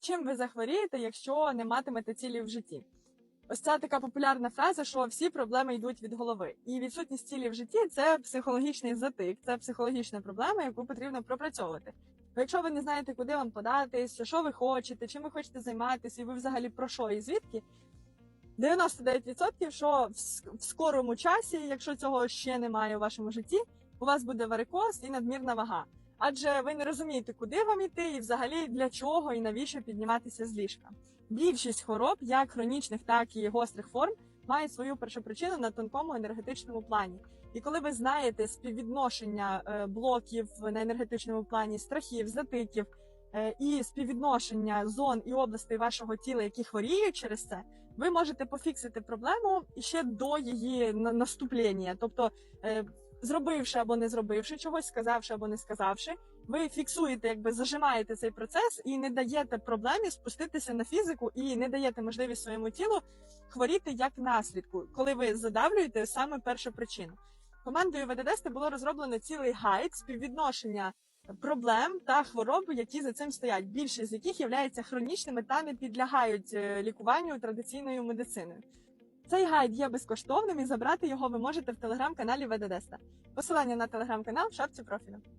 чим ви захворієте, якщо не матимете цілі в житті. Ось ця така популярна фраза, що всі проблеми йдуть від голови. І відсутність цілі в житті це психологічний затик, це психологічна проблема, яку потрібно пропрацьовувати. Бо якщо ви не знаєте, куди вам податись, що ви хочете, чим ви хочете займатися, і ви взагалі про що і звідки, 99% що в в скорому часі, якщо цього ще немає у вашому житті, у вас буде варикоз і надмірна вага. Адже ви не розумієте, куди вам іти, і взагалі для чого і навіщо підніматися з ліжка. Більшість хвороб, як хронічних, так і гострих форм, мають свою першопричину на тонкому енергетичному плані. І коли ви знаєте співвідношення е, блоків на енергетичному плані, страхів, затиків е, і співвідношення зон і областей вашого тіла, які хворіють через це, ви можете пофіксити проблему ще до її на- наступлення. Тобто, е, зробивши або не зробивши чогось, сказавши або не сказавши, ви фіксуєте, якби зажимаєте цей процес і не даєте проблемі спуститися на фізику, і не даєте можливість своєму тілу хворіти як наслідку, коли ви задавлюєте саме першу причину. Командою ВДДСТ було розроблено цілий гайд співвідношення проблем та хвороб, які за цим стоять, більшість з яких являються хронічними та не підлягають е, лікуванню традиційною медициною. Цей гайд є безкоштовним і забрати його ви можете в телеграм-каналі ВДДСТ. Посилання на телеграм-канал в шапці профілю.